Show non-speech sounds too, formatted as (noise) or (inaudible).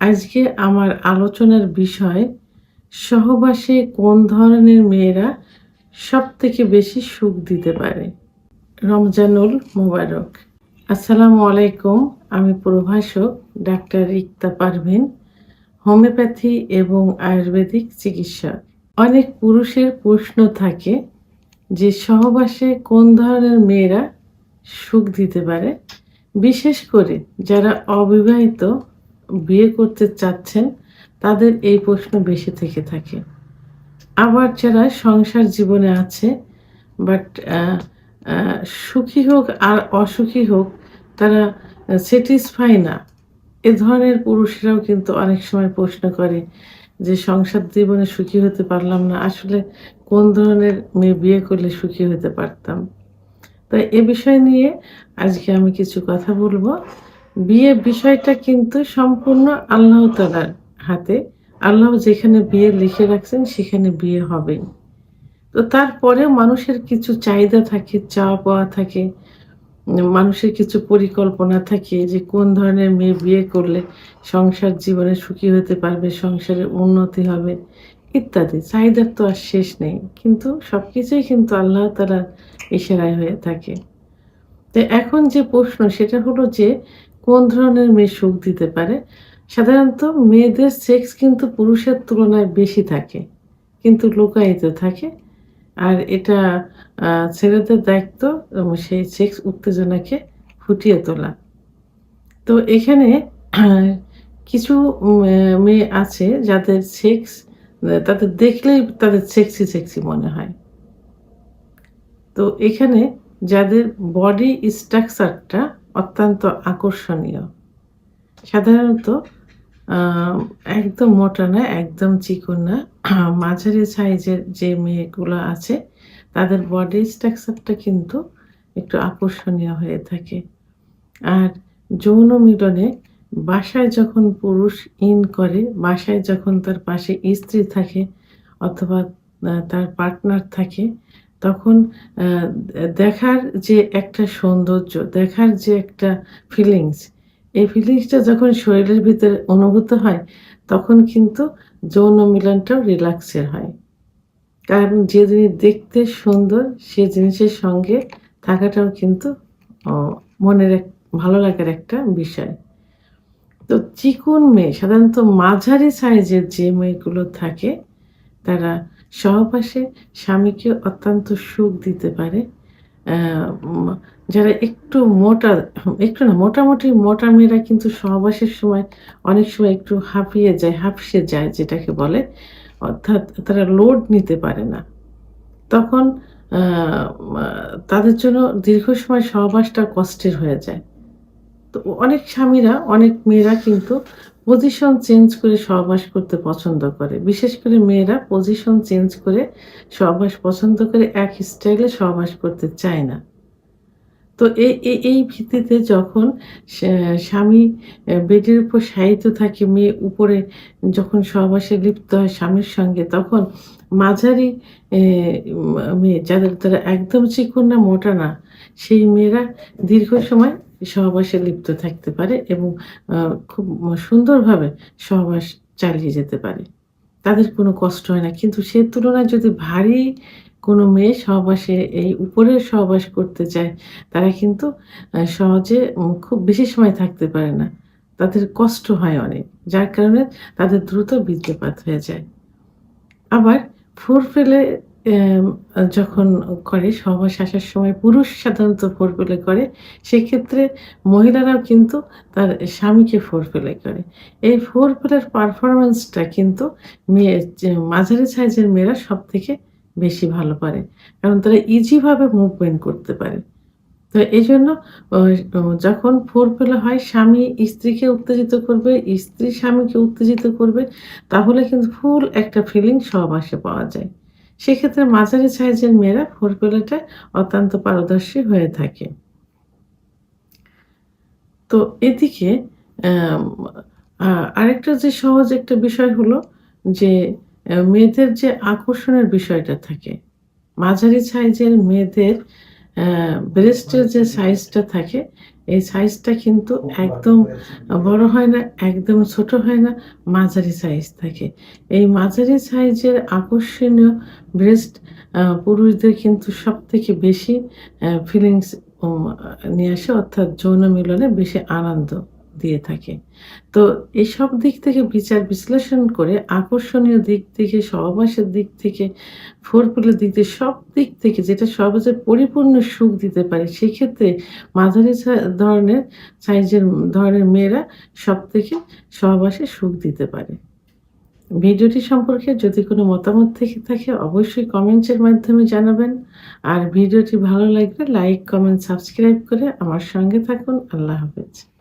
আজকে আমার আলোচনার বিষয়, সহবাসে কোন ধরনের মেয়েরা সব থেকে বেশি সুখ দিতে পারে? রমজানুল মোবারক। আসসালামু আলাইকুম, আমি প্রভাষক ডাক্তার রিক্তা পারভিন, হোমিওপ্যাথি এবং আয়ুর্বেদিক চিকিৎসক। অনেক পুরুষের প্রশ্ন থাকে যে সহবাসে কোন ধরনের মেয়েরা সুখ দিতে পারে? বিশেষ করে যারা অবিবাহিত বিয়ে করতে চাচ্ছেন, তাদের এই প্রশ্ন বেশি থেকে থাকে। আবার যারা সংসার জীবনে আছে বাট সুখী হোক আর অসুখী হোক, তারা স্যাটিসফাই না। এ ধরনের পুরুষরাও কিন্তু অনেক সময় প্রশ্ন করে যে, সংসার জীবনে সুখী হতে পারলাম না, আসলে কোন ধরনের মেয়ে বিয়ে করলে সুখী হতে পারতাম? তাই এ বিষয় নিয়ে আজকে আমি কিছু কথা বলব। বিয়ে বিষয়টা কিন্তু সম্পূর্ণ আল্লাহ তালার হাতে। আল্লাহ যেখানে বিয়ে লিখে রাখছেন, সেখানে বিয়ে হবেই। তো তারপরেও মানুষের কিছু চাহিদা থাকে চাওয়া পাওয়া থাকে, মানুষের কিছু পরিকল্পনা থাকে যে কোন ধরনের মেয়ে বিয়ে করলে সংসার জীবনে সুখী হতে পারবে, সংসারে উন্নতি হবে, ইত্যাদি। চাহিদার তো আর শেষ নেই, কিন্তু সব কিছুই কিন্তু আল্লাহ তালার ইশারায় হয়ে থাকে। তো এখন যে প্রশ্ন, সেটা হলো যে কোন ধরনের মেয়ে সুখ দিতে পারে? সাধারণত মেয়েদের সেক্স কিন্তু পুরুষের তুলনায় বেশি থাকে, কিন্তু লুকায়িত থাকে। আর এটা ছেলেদের দায়িত্ব সেই সেক্স উত্তেজনাকে ফুটিয়ে তোলা। তো এখানে (clears throat) কিছু মেয়ে আছে যাদের সেক্স তাদের দেখলেই তাদের সেক্সি সেক্সি মনে হয়। তো এখানে যাদের বডি স্ট্রাকচারটা অত্যন্ত আকর্ষণীয়। সাধারণত একদম মোটা না, একদম চিকন না, (clears throat) মাঝারি সাইজের যে মেয়েগুলো আছে, তাদের বডি স্ট্রাকচারটা কিন্তু একটু আকর্ষণীয় হয়ে থাকে। আর যৌন মিলনে বাসায় যখন পুরুষ ইন করে, বাসায় যখন তার পাশে স্ত্রী থাকে অথবা তার পার্টনার থাকে তখন দেখার যে একটা সৌন্দর্য, দেখার যে একটা ফিলিংস এই ফিলিংসটা যখন শরীরের ভিতরে অনুভূত হয়, তখন কিন্তু যৌন মিলনটাও রিল্যাক্সের হয়। কারণ যে জিনিস দেখতে সুন্দর, সে জিনিসের সঙ্গে থাকাটাও কিন্তু মনের এক, ভালো লাগার একটা বিষয়। তো চিকুন মেয়ে, সাধারণত মাঝারি সাইজের যে মেয়েগুলো থাকে, তারা সহবাসে স্বামীকে অত্যন্ত সুখ দিতে পারে। যারা একটু মোটা, একটু না, মোটামুটি মোটা মেয়েরা কিন্তু সহবাসের সময় অনেক সময় একটু হাঁপিয়ে যায়, হাঁপসে যায় যেটাকে বলে। অর্থাৎ তারা লোড নিতে পারে না। তখন তাদের জন্য দীর্ঘ সময় সহবাসটা কষ্টের হয়ে যায়। তো অনেক স্বামীরা, অনেক মেয়েরা কিন্তু পজিশন চেঞ্জ করে সহবাস করতে পছন্দ করে। বিশেষ করে মেয়েরা পজিশন চেঞ্জ করে সহবাস পছন্দ করে, এক স্টাইলে সহবাস করতে চায় না। তো এই এই- ভিত্তিতে যখন স্বামী বেডের উপর শায়িত থাকে, মেয়ে উপরে যখন সহবাসে লিপ্ত হয় স্বামীর সঙ্গে, তখন মাঝারি মেয়ে যাদের তারা একদম চিকন না, মোটা না, সেই মেয়েরা দীর্ঘ সময় সহবাসে লিপ্ত থাকতে পারে এবং খুব সুন্দরভাবে সহবাস চালিয়ে যেতে পারে। তাদের কোনো কষ্ট হয় না। কিন্তু সে তুলনায় যদি ভারী কোনো মেয়ে সহবাসে, এই উপরের সহবাস করতে চায়, তারা কিন্তু সহজে খুব বেশি সময় থাকতে পারে না। তাদের কষ্ট হয় অনেক, যার কারণে তাদের দ্রুত বীর্যপাত হয়ে যায়। আবার ফোর ফেলে যখন করে সহবাস আসার সময় পুরুষ সাধারণত ফোর ফেলে করে, সেক্ষেত্রে মহিলারাও কিন্তু তার স্বামীকে ফোর ফেলে করে। এই ফোর ফেলের পারফরমেন্সটা কিন্তু মেয়ে মাঝারি সাইজের মেয়েরা সব থেকে বেশি ভালো পারে। কারণ তারা ইজিভাবে মুভমেন্ট করতে পারে। তো এই জন্য যখন ফোর ফেলে হয়, স্বামী স্ত্রীকে উত্তেজিত করবে, স্ত্রী স্বামীকে উত্তেজিত করবে, তাহলে কিন্তু ফুল একটা ফিলিং সহবাসে পাওয়া যায়। সেক্ষেত্রে মাঝারি সাইজের মেয়েরা ফোর পেলেটা অত্যন্ত পারদর্শী হয়ে থাকে। তো এদিকে আরেকটা যে সহজ একটা বিষয় হলো যে মেয়েদের যে আকর্ষণের বিষয়টা থাকে, মাঝারি সাইজের মেয়েদের ব্রেস্টের যে সাইজটা থাকে এই সাইজটা কিন্তু একদম বড় হয় না একদম ছোট হয় না মাঝারি সাইজ থাকে। এই মাঝারি সাইজের আকর্ষণীয় ব্রেস্ট পুরুষদের কিন্তু সব থেকে বেশি ফিলিংস নিয়ে আসে অর্থাৎ যৌন মিলনে বেশি আনন্দ। দিয়ে থাকে। তো এসব দিক থেকে বিচার বিশ্লেষণ করে আকর্ষণীয় দিক থেকে, সহবাসের দিক থেকে ফোরপুলের দিক থেকে, সব দিক থেকে যেটা সহজে পরিপূর্ণ সুখ দিতে পারে, সেক্ষেত্রে মাঝারি ধরনের সাইজের ধরনের মেয়েরা সব থেকে সহবাসে সুখ দিতে পারে। ভিডিওটি সম্পর্কে যদি কোনো মতামত থেকে থাকে, অবশ্যই কমেন্টসের মাধ্যমে জানাবেন। আর ভিডিওটি ভালো লাগলে লাইক, কমেন্ট, সাবস্ক্রাইব করে আমার সঙ্গে থাকুন। আল্লাহ হাফেজ।